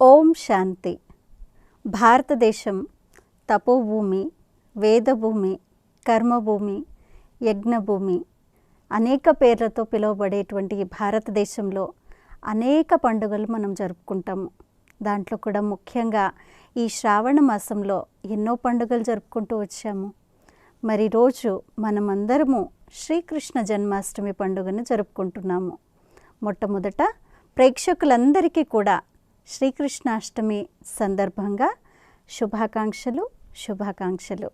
ఓం శాంతి. భారతదేశం తపోభూమి వేదభూమి కర్మభూమి యజ్ఞభూమి అనేక పేర్లతో పిలువబడేటువంటి ఈ భారతదేశంలో అనేక పండుగలు మనం జరుపుకుంటాము దాంట్లో కూడా ముఖ్యంగా ఈ శ్రావణ మాసంలో ఎన్నో పండుగలు జరుపుకుంటూ వచ్చాము. మరి రోజు మనమందరము శ్రీకృష్ణ జన్మాష్టమి పండుగను జరుపుకుంటున్నాము. మొట్టమొదట ప్రేక్షకులందరికీ కూడా శ్రీకృష్ణాష్టమి సందర్భంగా శుభాకాంక్షలు శుభాకాంక్షలు.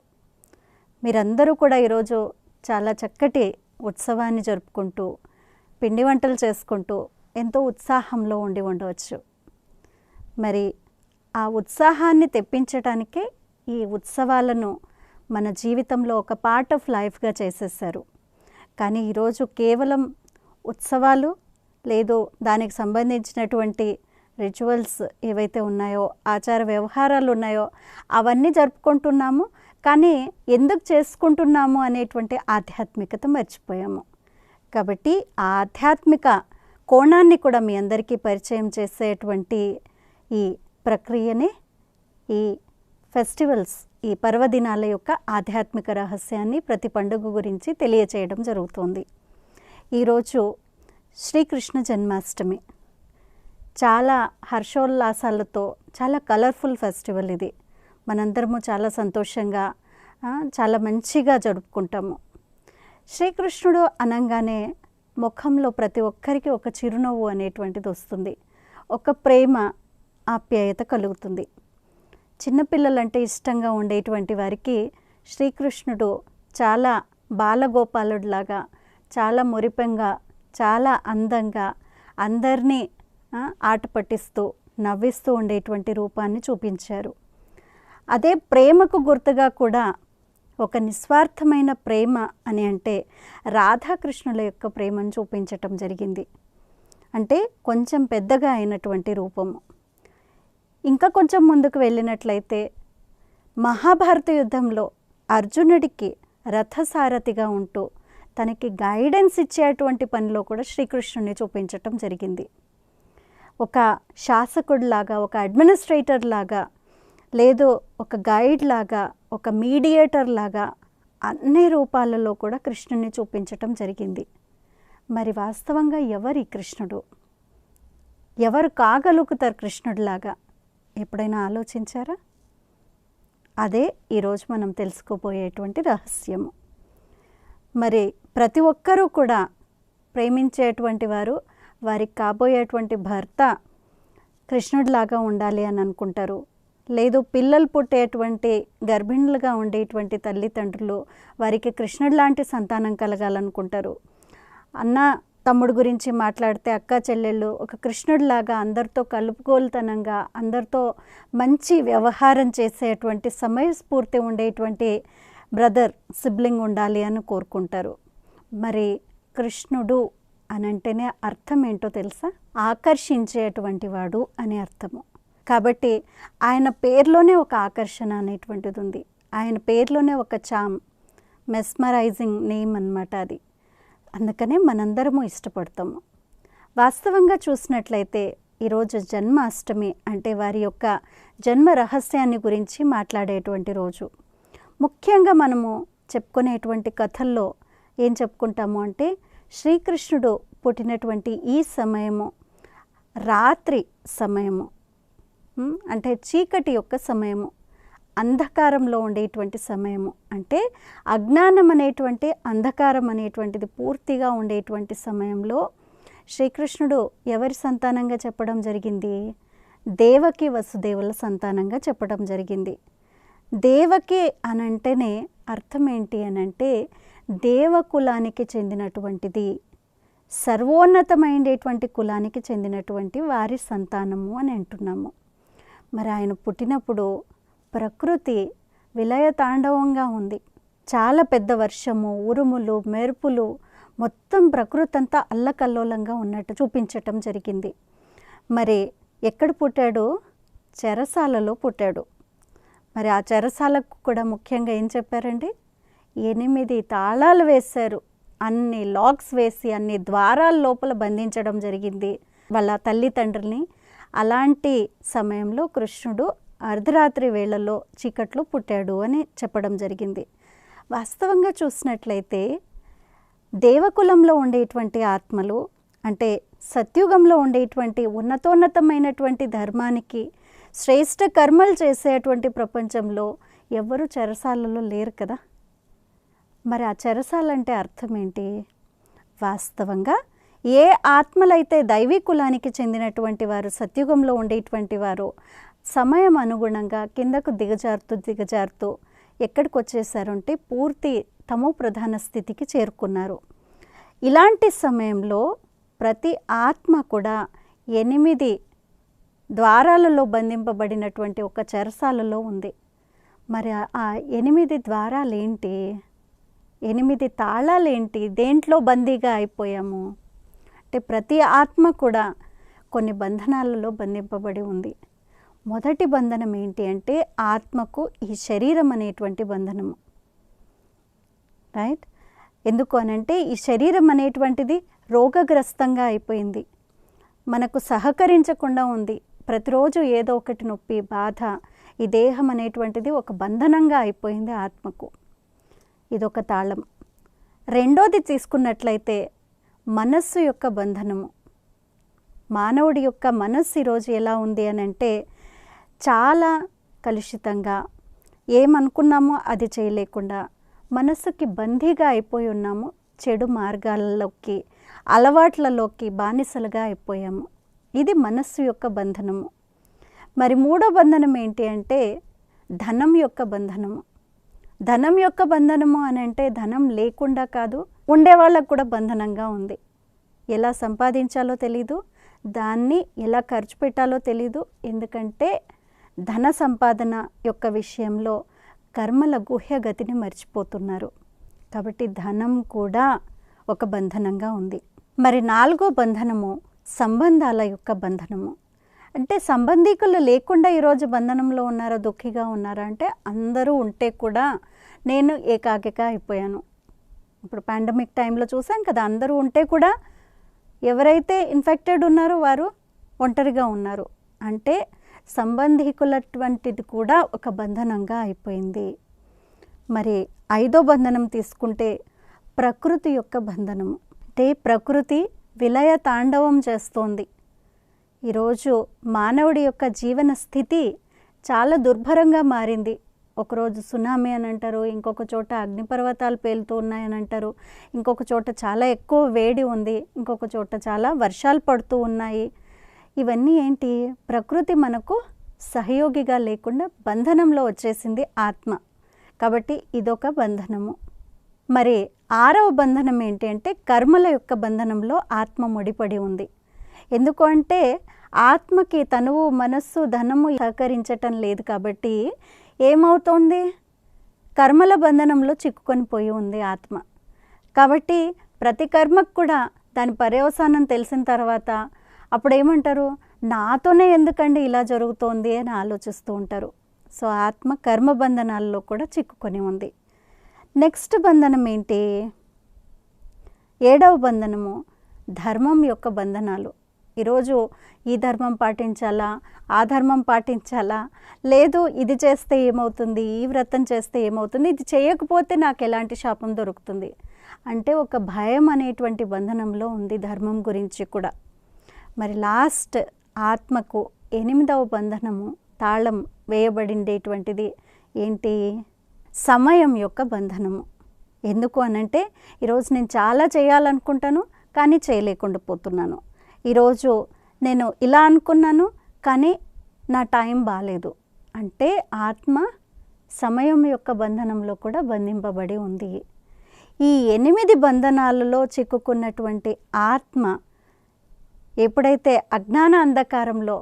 మీరందరూ కూడా ఈరోజు చాలా చక్కటి ఉత్సవాన్ని జరుపుకుంటూ పిండి వంటలు చేసుకుంటూ ఎంతో ఉత్సాహంలో ఉండి ఉండవచ్చు. మరి ఆ ఉత్సాహాన్ని తెప్పించడానికే ఈ ఉత్సవాలను మన జీవితంలో ఒక పార్ట్ ఆఫ్ లైఫ్గా చేసేసారు కానీ ఈరోజు కేవలం ఉత్సవాలు లేదు దానికి సంబంధించినటువంటి రిచువల్స్ ఏవైతే ఉన్నాయో ఆచార వ్యవహారాలు ఉన్నాయో అవన్నీ జరుపుకుంటున్నాము. కానీ ఎందుకు చేసుకుంటున్నాము అనేటువంటి ఆధ్యాత్మికత మర్చిపోయాము. కాబట్టి ఆ ఆధ్యాత్మిక కోణాన్ని కూడా మీ అందరికీ పరిచయం చేసేటువంటి ఈ ప్రక్రియనే ఈ ఫెస్టివల్స్ ఈ పర్వదినాల యొక్క ఆధ్యాత్మిక రహస్యాన్ని ప్రతి పండుగ గురించి తెలియచేయడం జరుగుతుంది. ఈరోజు శ్రీకృష్ణ జన్మాష్టమి. చాలా హర్షోల్లాసాలతో చాలా కలర్ఫుల్ ఫెస్టివల్ ఇది. మనందరము చాలా సంతోషంగా చాలా మంచిగా జరుపుకుంటాము. శ్రీకృష్ణుడు అనగానే ముఖంలో ప్రతి ఒక్కరికి ఒక చిరునవ్వు అనేటువంటిది వస్తుంది. ఒక ప్రేమ ఆప్యాయత కలుగుతుంది. చిన్నపిల్లలంటే ఇష్టంగా ఉండేటువంటి వారికి శ్రీకృష్ణుడు చాలా బాలగోపాలుడిలాగా చాలా మురిపెంగా చాలా అందంగా అందరినీ ఆట పట్టిస్తూ నవ్విస్తూ ఉండేటువంటి రూపాన్ని చూపించారు. అదే ప్రేమకు గుర్తుగా కూడా ఒక నిస్వార్థమైన ప్రేమ అని అంటే రాధాకృష్ణుల యొక్క ప్రేమను చూపించటం జరిగింది. అంటే కొంచెం పెద్దగా అయినటువంటి రూపము. ఇంకా కొంచెం ముందుకు వెళ్ళినట్లయితే మహాభారత యుద్ధంలో అర్జునుడికి రథసారథిగా ఉంటూ తనకి గైడెన్స్ ఇచ్చేటువంటి పనిలో కూడా శ్రీకృష్ణుని చూపించటం జరిగింది. ఒక శాసకుడిలాగా ఒక అడ్మినిస్ట్రేటర్ లాగా లేదు ఒక గైడ్ లాగా ఒక మీడియేటర్ లాగా అన్ని రూపాలలో కూడా కృష్ణుని చూపించటం జరిగింది. మరి వాస్తవంగా ఎవరి కృష్ణుడు? ఎవరు కాగలుగుతారు కృష్ణుడిలాగా? ఎప్పుడైనా ఆలోచించారా? అదే ఈరోజు మనం తెలుసుకోబోయేటువంటి రహస్యము. మరి ప్రతి ఒక్కరూ కూడా ప్రేమించేటువంటి వారు వారికి కాబోయేటువంటి భర్త కృష్ణుడిలాగా ఉండాలి అని అనుకుంటారు. లేదు పిల్లలు పుట్టేటువంటి గర్భిణులుగా ఉండేటువంటి తల్లిదండ్రులు వారికి కృష్ణుడు లాంటి సంతానం కలగాలనుకుంటారు. అన్న తమ్ముడు గురించి మాట్లాడితే అక్క చెల్లెళ్ళు ఒక కృష్ణుడిలాగా అందరితో కలుపుకోలుతనంగా అందరితో మంచి వ్యవహారం చేసేటువంటి సమయస్ఫూర్తి ఉండేటువంటి బ్రదర్ సిబ్లింగ్ ఉండాలి అని కోరుకుంటారు. మరి కృష్ణుడు అని అంటేనే అర్థం ఏంటో తెలుసా? ఆకర్షించేటువంటి వాడు అని అర్థము. కాబట్టి ఆయన పేర్లోనే ఒక ఆకర్షణ అనేటువంటిది ఉంది ఆయన పేర్లోనే ఒక చామ్ మెస్మరైజింగ్ నేమ్ అనమాట అది. అందుకనే మనందరము ఇష్టపడతాము. వాస్తవంగా చూసినట్లయితే ఈరోజు జన్మాష్టమి అంటే వారి యొక్క జన్మ రహస్యాన్ని గురించి మాట్లాడేటువంటి రోజు. ముఖ్యంగా మనము చెప్పుకునేటువంటి కథల్లో ఏం చెప్పుకుంటాము అంటే శ్రీకృష్ణుడు పుట్టినటువంటి ఈ సమయము రాత్రి సమయము అంటే చీకటి యొక్క సమయము అంధకారంలో ఉండేటువంటి సమయము అంటే అజ్ఞానం అనేటువంటి అంధకారం అనేటువంటిది పూర్తిగా ఉండేటువంటి సమయంలో శ్రీకృష్ణుడు ఎవరి సంతానంగా చెప్పడం జరిగింది? దేవకి వసుదేవుల సంతానంగా చెప్పడం జరిగింది. దేవకి అని అంటేనే అర్థం ఏంటి అని అంటే దేవకులానికి చెందినటువంటిది సర్వోన్నతమైనటువంటి కులానికి చెందినటువంటి వారి సంతానము అని అంటున్నాము. మరి ఆయన పుట్టినప్పుడు ప్రకృతి విలయ తాండవంగా ఉంది. చాలా పెద్ద వర్షము ఉరుములు మెరుపులు మొత్తం ప్రకృతి అంతా అల్లకల్లోలంగా ఉన్నట్టు చూపించటం జరిగింది. మరి ఎక్కడ పుట్టాడు? చెరసాలలో పుట్టాడు. మరి ఆ చెరసాలకు కూడా ముఖ్యంగా ఏం చెప్పారండి? ఎనిమిది తాళాలు వేశారు. అన్ని లాక్స్ వేసి అన్ని ద్వారాల లోపల బంధించడం జరిగింది. వాళ్ళ తల్లిదండ్రుల్ని అలాంటి సమయంలో కృష్ణుడు అర్ధరాత్రి వేళల్లో చీకట్లో పుట్టాడు అని చెప్పడం జరిగింది. వాస్తవంగా చూసినట్లయితే దేవకులంలో ఉండేటువంటి ఆత్మలు అంటే సత్యుగంలో ఉండేటువంటి ఉన్నతోన్నతమైనటువంటి ధర్మానికి శ్రేష్ఠ కర్మలు చేసేటువంటి ప్రపంచంలో ఎవరు చెరసాలలో లేరు కదా. మరి ఆ చెరసాలంటే అర్థం ఏంటి వాస్తవంగా ఏ ఆత్మలైతే దైవీ కులానికి చెందినటువంటి వారు సత్యుగంలో ఉండేటువంటి వారు సమయం అనుగుణంగా కిందకు దిగజారుతూ దిగజారుతూ ఎక్కడికి వచ్చేసారంటే పూర్తి తమో ప్రధాన స్థితికి చేరుకున్నారు. ఇలాంటి సమయంలో ప్రతి ఆత్మ కూడా ఎనిమిది ద్వారాలలో బంధింపబడినటువంటి ఒక చెరసాలలో ఉంది. మరి ఆ- ఆ ఎనిమిది ద్వారాలు ఏంటి ఎనిమిది తాళాలు ఏంటి దేంట్లో బందీగా అయిపోయాము? అంటే ప్రతి ఆత్మ కూడా కొన్ని బంధనాలలో బంధింపబడి ఉంది. మొదటి బంధనం ఏంటి అంటే ఆత్మకు ఈ శరీరం అనేటువంటి బంధనము. రైట్? ఎందుకు అనంటే ఈ శరీరం అనేటువంటిది రోగగ్రస్తంగా అయిపోయింది. మనకు సహకరించకుండా ఉంది. ప్రతిరోజు ఏదో ఒకటి నొప్పి బాధ ఈ దేహం అనేటువంటిది ఒక బంధనంగా అయిపోయింది ఆత్మకు. ఇదొక తాళం. రెండోది తీసుకున్నట్లయితే మనస్సు యొక్క బంధనము. మానవుడి యొక్క మనస్సు ఈరోజు ఎలా ఉంది అని అంటే చాలా కలుషితంగా. ఏమనుకున్నామో అది చేయలేకుండా మనస్సుకి బందీగా అయిపోయి ఉన్నాము. చెడు మార్గాలలోకి అలవాట్లలోకి బానిసలుగా అయిపోయాము. ఇది మనస్సు యొక్క బంధనము. మరి మూడో బంధనం ఏంటి అంటే ధనం యొక్క బంధనము. ధనం యొక్క బంధనము అని అంటే ధనం లేకుండా కాదు ఉండే వాళ్ళకు కూడా బంధనంగా ఉంది. ఎలా సంపాదించాలో తెలీదు దాన్ని ఎలా ఖర్చు పెట్టాలో తెలీదు. ఎందుకంటే ధన సంపాదన యొక్క విషయంలో కర్మల గుహ్య గతిని మర్చిపోతున్నారు. కాబట్టి ధనం కూడా ఒక బంధనంగా ఉంది. మరి నాలుగో బంధనము సంబంధాల యొక్క బంధనము. అంటే సంబంధికులు లేకుండా ఈరోజు బంధనంలో ఉన్నారా దుఃఖిగా ఉన్నారా? అంటే అందరూ ఉంటే కూడా నేను ఏకాకిక అయిపోయాను. ఇప్పుడు పాండమిక్ టైంలో చూసాం కదా అందరూ ఉంటే కూడా ఎవరైతే ఇన్ఫెక్టెడ్ ఉన్నారో వారు ఒంటరిగా ఉన్నారు. అంటే సంబంధికులటువంటిది కూడా ఒక బంధనంగా అయిపోయింది. మరి ఐదో బంధనం తీసుకుంటే ప్రకృతి యొక్క బంధనము అంటే ప్రకృతి విలయ తాండవం చేస్తోంది. ఈరోజు మానవుడి యొక్క జీవన స్థితి చాలా దుర్భరంగా మారింది. ఒకరోజు సునామీ అని అంటారు ఇంకొక చోట అగ్నిపర్వతాలు పేలుతూ ఉన్నాయని అంటారు ఇంకొక చోట చాలా ఎక్కువ వేడి ఉంది ఇంకొక చోట చాలా వర్షాలు పడుతూ ఉన్నాయి. ఇవన్నీ ఏంటి? ప్రకృతి మనకు సహయోగిగా లేకుండా బంధనంలో వచ్చేసింది ఆత్మ. కాబట్టి ఇదొక బంధనము. మరి ఆరవ బంధనం ఏంటి అంటే కర్మల యొక్క బంధనంలో ఆత్మ ముడిపడి ఉంది. ఎందుకు అంటే ఆత్మకి తనువు మనస్సు ధనము సహకరించటం లేదు కాబట్టి ఏమవుతోంది? కర్మల బంధనంలో చిక్కుకొని పోయి ఉంది ఆత్మ. కాబట్టి ప్రతి కర్మకు కూడా దాని పర్యవసానం తెలిసిన తర్వాత అప్పుడు ఏమంటారు నాతోనే ఎందుకండి ఇలా జరుగుతోంది అని ఆలోచిస్తూ ఉంటారు. సో ఆత్మ కర్మ బంధనాల్లో కూడా చిక్కుకొని ఉంది. నెక్స్ట్ బంధనం ఏంటి? ఏడవ బంధనము ధర్మం యొక్క బంధనాలు. ఈరోజు ఈ ధర్మం పాటించాలా? ఆ ధర్మం పాటించాలా? లేదు ఇది చేస్తే ఏమవుతుంది? ఈ వ్రతం చేస్తే ఏమవుతుంది? ఇది చేయకపోతే నాకు ఎలాంటి శాపం దొరుకుతుంది? అంటే ఒక భయం అనేటువంటి బంధనంలో ఉంది ధర్మం గురించి కూడా. మరి లాస్ట్ ఆత్మకు ఎనిమిదవ బంధనము తాళం వేయబడిండేటువంటిది ఏంటి? సమయం యొక్క బంధనము. ఎందుకు అనంటే ఈరోజు నేను చాలా చేయాలనుకుంటాను కానీ చేయలేకుండా పోతున్నాను. ఈరోజు నేను ఇలా అనుకున్నాను కానీ నా టైం బాగాలేదు అంటే ఆత్మ సమయం యొక్క బంధనంలో కూడా బంధింపబడి ఉంది. ఈ ఎనిమిది బంధనాలలో చిక్కుకున్నటువంటి ఆత్మ ఎప్పుడైతే అజ్ఞాన అంధకారంలో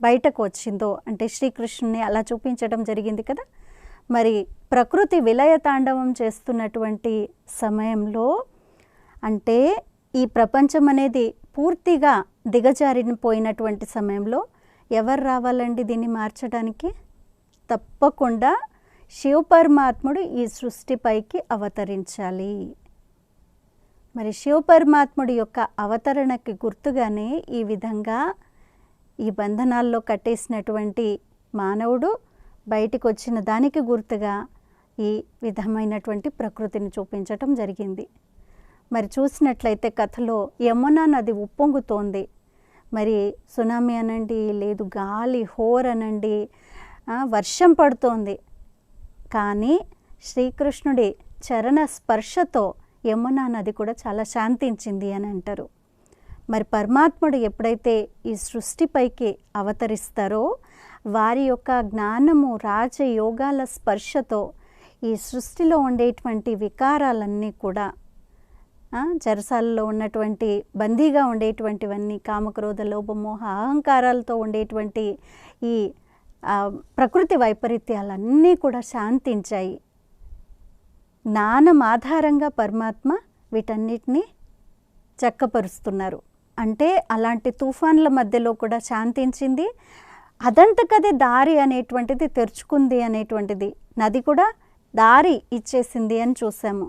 బయటకు వచ్చిందో అంటే శ్రీకృష్ణుని అలా చూపించడం జరిగింది కదా మరి ప్రకృతి విలయ తాండవం చేస్తున్నటువంటి సమయంలో అంటే ఈ ప్రపంచం అనేది పూర్తిగా దిగజారిపోయినటువంటి సమయంలో ఎవరు రావాలండి దీన్ని మార్చడానికి? తప్పకుండా శివ పరమాత్ముడు ఈ సృష్టిపైకి అవతరించాలి. మరి శివ పరమాత్ముడి యొక్క అవతరణకి గుర్తుగానే ఈ విధంగా ఈ బంధనాల్లో కట్టేసినటువంటి మానవుడు బయటికి వచ్చిన దానికి గుర్తుగా ఈ విధమైనటువంటి ప్రకృతిని చూపించటం జరిగింది. మరి చూసినట్లయితే కథలో యమునా నది ఉప్పొంగుతోంది. మరి సునామీ అనండి లేదు గాలి హోర్ అనండి వర్షం పడుతోంది. కానీ శ్రీకృష్ణుడి చరణ స్పర్శతో యమునా నది కూడా చాలా శాంతించింది అని అంటారు. మరి పరమాత్ముడు ఎప్పుడైతే ఈ సృష్టిపైకి అవతరిస్తారో వారి యొక్క జ్ఞానము రాజయోగాల స్పర్శతో ఈ సృష్టిలో ఉండేటువంటి వికారాలన్నీ కూడా చెరసాలలో ఉన్నటువంటి బందీగా ఉండేటువంటివన్నీ కామక్రోధ లోపమోహ అహంకారాలతో ఉండేటువంటి ఈ ప్రకృతి వైపరీత్యాలన్నీ కూడా శాంతించాయి. జ్ఞానం ఆధారంగా పరమాత్మ వీటన్నిటినీ చక్కపరుస్తున్నారు. అంటే అలాంటి తుఫాన్ల మధ్యలో కూడా శాంతించింది. అదంతకదే దారి అనేటువంటిది తెరుచుకుంది అనేటువంటిది. నది కూడా దారి ఇచ్చేసింది అని చూసాము.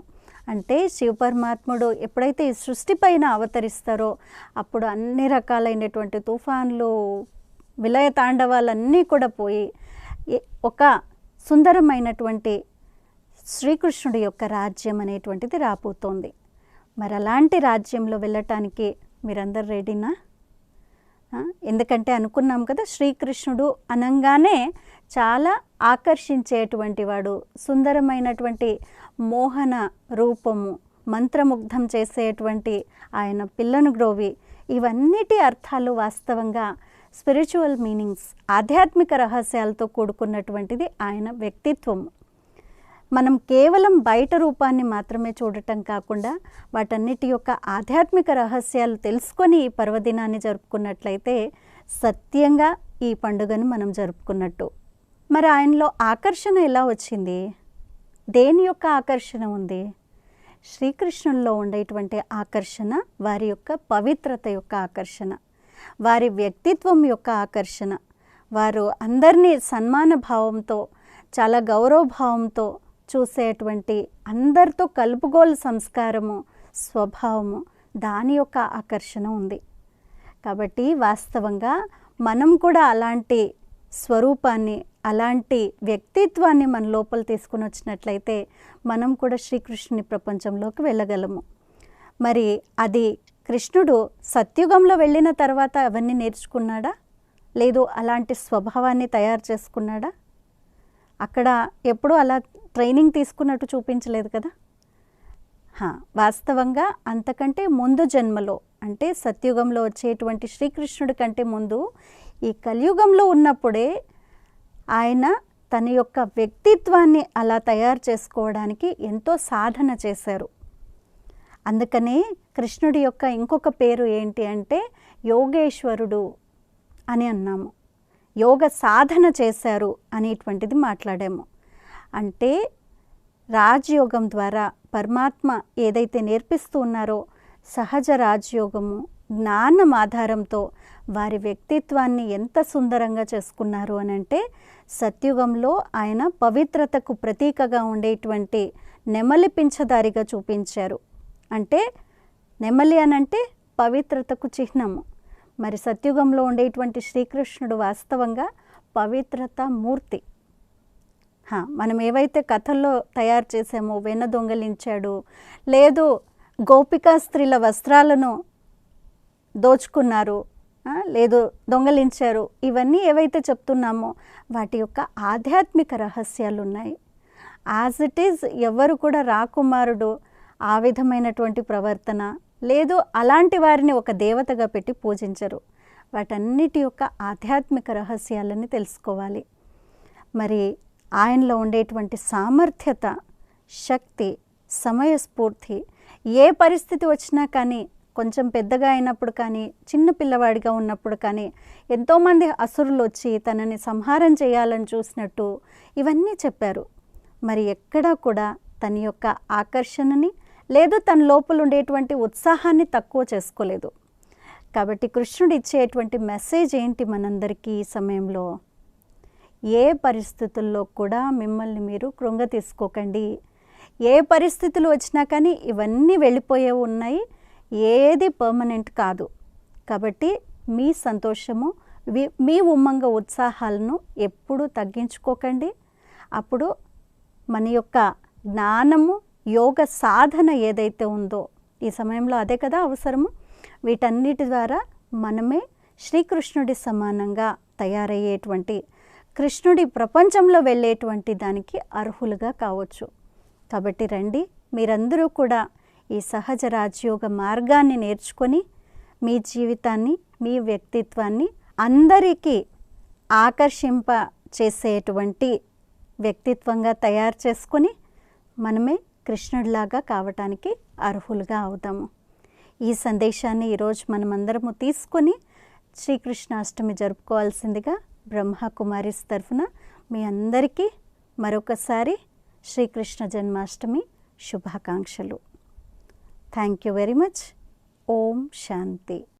అంటే శివపరమాత్ముడు ఎప్పుడైతే ఈ సృష్టి పైన అవతరిస్తారో అప్పుడు అన్ని రకాలైనటువంటి తుఫాన్లు విలయ తాండవాలన్నీ కూడా పోయి ఏ- ఒక సుందరమైనటువంటి శ్రీకృష్ణుడి యొక్క రాజ్యం అనేటువంటిది రాబోతోంది. మరి అలాంటి రాజ్యంలో వెళ్ళటానికి మీరందరు రెడీనా? ఎందుకంటే అనుకున్నాం కదా శ్రీకృష్ణుడు అనంగానే చాలా ఆకర్షించేటువంటి వాడు సుందరమైనటువంటి మోహన రూపము మంత్రముగ్ధం చేసేటువంటి ఆయన పిల్లను గ్రోవి. ఇవన్నిటి అర్థాలు వాస్తవంగా స్పిరిచువల్ మీనింగ్స్ ఆధ్యాత్మిక రహస్యాలతో కూడుకున్నటువంటిది ఆయన వ్యక్తిత్వం మనం కేవలం బయట రూపాన్ని మాత్రమే చూడటం కాకుండా వాటన్నిటి యొక్క ఆధ్యాత్మిక రహస్యాలు తెలుసుకొని ఈ పర్వదినాన్ని జరుపుకున్నట్లయితే సత్యంగా ఈ పండుగను మనం జరుపుకున్నట్టు. మరి ఆయనలో ఆకర్షణ ఎలా వచ్చింది? దేని యొక్క ఆకర్షణ ఉంది? శ్రీకృష్ణుల్లో ఉండేటువంటి ఆకర్షణ వారి యొక్క పవిత్రత యొక్క ఆకర్షణ వారి వ్యక్తిత్వం యొక్క ఆకర్షణ వారు అందరినీ సన్మాన భావంతో చాలా గౌరవభావంతో చూసేటువంటి అందరితో కలుపుగోలు సంస్కారము స్వభావము దాని యొక్క ఆకర్షణ ఉంది. కాబట్టి వాస్తవంగా మనం కూడా అలాంటి స్వరూపాన్ని అలాంటి వ్యక్తిత్వాన్ని మన లోపల తీసుకుని వచ్చినట్లయితే మనం కూడా శ్రీకృష్ణుని ప్రపంచంలోకి వెళ్ళగలము. మరి అది కృష్ణుడు సత్యుగంలో వెళ్ళిన తర్వాత అవన్నీ నేర్చుకున్నాడా? లేదు అలాంటి స్వభావాన్ని తయారు చేసుకున్నాడా? అక్కడ ఎప్పుడూ అలా ట్రైనింగ్ తీసుకున్నట్టు చూపించలేదు కదా? వాస్తవంగా అంతకంటే ముందు జన్మలో అంటే సత్యుగంలో వచ్చేటువంటి శ్రీకృష్ణుడి కంటే ముందు ఈ కలియుగంలో ఉన్నప్పుడే ఆయన తన యొక్క వ్యక్తిత్వాన్ని అలా తయారు చేసుకోవడానికి ఎంతో సాధన చేశారు. అందుకనే కృష్ణుడి యొక్క ఇంకొక పేరు ఏంటి అంటే యోగేశ్వరుడు అని అన్నాము. యోగ సాధన చేశారు అనేటువంటిది మాట్లాడాము. అంటే రాజయోగం ద్వారా పరమాత్మ ఏదైతే నేర్పిస్తూ ఉన్నారో సహజ రాజయోగము జ్ఞానం ఆధారంతో వారి వ్యక్తిత్వాన్ని ఎంత సుందరంగా చేసుకున్నారు అని అంటే సత్యుగంలో ఆయన పవిత్రతకు ప్రతీకగా ఉండేటువంటి నెమలి పింఛదారిగా చూపించారు. అంటే నెమలి అనంటే పవిత్రతకు చిహ్నము. మరి సత్యుగంలో ఉండేటువంటి శ్రీకృష్ణుడు వాస్తవంగా పవిత్రత మూర్తి. హా, మనం ఏవైతే కథల్లో తయారు చేసామో వెన్న దొంగలించాడు లేదు గోపికా స్త్రీల వస్త్రాలను దోచుకున్నారు లేదు దొంగలించారు. ఇవన్నీ ఏవైతే చెప్తున్నామో వాటి యొక్క ఆధ్యాత్మిక రహస్యాలు ఉన్నాయి యాజ్ ఇట్ ఈజ్ ఎవరు కూడా రాకుమారుడు ఆ విధమైనటువంటి ప్రవర్తన లేదు అలాంటి వారిని ఒక దేవతగా పెట్టి పూజించరు. వాటన్నిటి యొక్క ఆధ్యాత్మిక రహస్యాలని తెలుసుకోవాలి. మరి ఆయనలో ఉండేటువంటి సామర్థ్యత శక్తి సమయస్ఫూర్తి ఏ పరిస్థితి వచ్చినా కానీ కొంచెం పెద్దగా అయినప్పుడు కానీ చిన్న పిల్లవాడిగా ఉన్నప్పుడు కానీ ఎంతోమంది అసురులు వచ్చి తనని సంహారం చేయాలని చూసినట్టు ఇవన్నీ చెప్పారు. మరి ఎక్కడా కూడా తన యొక్క ఆకర్షణని లేదు తన లోపల ఉండేటువంటి ఉత్సాహాన్ని తక్కువ చేసుకోలేదు. కాబట్టి కృష్ణుడు ఇచ్చేటువంటి మెసేజ్ ఏంటి మనందరికీ ఈ సమయంలో? ఏ పరిస్థితుల్లో కూడా మిమ్మల్ని మీరు కృంగ తీసుకోకండి. ఏ పరిస్థితులు వచ్చినా కానీ ఇవన్నీ వెళ్ళిపోయే ఉన్నాయి. ఏది పర్మనెంట్ కాదు. కాబట్టి మీ సంతోషము మీ ఉమ్మంగ ఉత్సాహాలను ఎప్పుడూ తగ్గించుకోకండి. అప్పుడు మన యొక్క జ్ఞానము యోగ సాధన ఏదైతే ఉందో ఈ సమయంలో అదే కదా అవసరము? వీటన్నిటి ద్వారా మనమే శ్రీకృష్ణుడి సమానంగా తయారయ్యేటువంటి కృష్ణుడి ప్రపంచంలో వెళ్ళేటువంటి దానికి అర్హులుగా కావచ్చు. కాబట్టి రండి మీరందరూ కూడా ఈ సహజ రాజయోగ మార్గాన్ని నేర్చుకొని మీ జీవితాన్ని మీ వ్యక్తిత్వాన్ని అందరికీ ఆకర్షింప చేసేటువంటి వ్యక్తిత్వంగా తయారు చేసుకొని మనమే కృష్ణుడిలాగా కావటానికి అర్హులుగా అవుతాము. ఈ సందేశాన్ని ఈరోజు మనమందరము తీసుకొని శ్రీకృష్ణాష్టమి జరుపుకోవాల్సిందిగా బ్రహ్మకుమారిస్ తరఫున మీ అందరికీ మరొకసారి శ్రీకృష్ణ జన్మాష్టమి శుభాకాంక్షలు. థ్యాంక్ యూ వెరీ మచ్ ఓం శాంతి